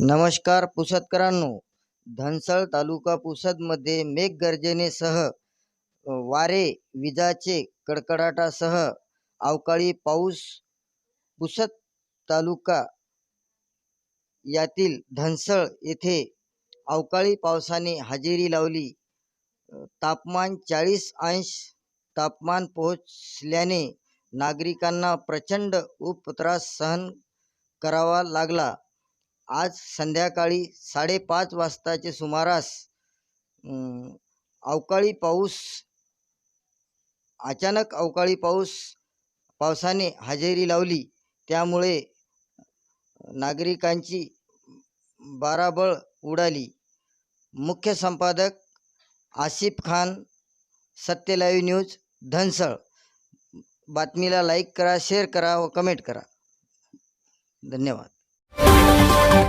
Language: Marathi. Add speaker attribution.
Speaker 1: नमस्कार पुसदकरांनो धनसळ तालुका पुसदमध्ये मेघगर्जनेसह वारे विजाचे कडकडाटासह अवकाळी पाऊस पुसद तालुका यातील धनसळ येथे अवकाळी पावसाने हजेरी लावली. तापमान चाळीस अंश तापमान पोहोचल्याने नागरिकांना प्रचंड उपत्रास सहन करावा लागला. आज संध्याकाळी साडेपाच वाजताचे सुमारास अवकाळी पाऊस अचानक अवकाळी पाऊस पावसाने हजेरी लावली. त्यामुळे नागरिकांची बाराबळ उडाली. मुख्य संपादक आसिफ खान सत्य लाईव्ह न्यूज धनसळ. बातमीला लाईक करा शेअर करा व कमेंट करा. धन्यवाद.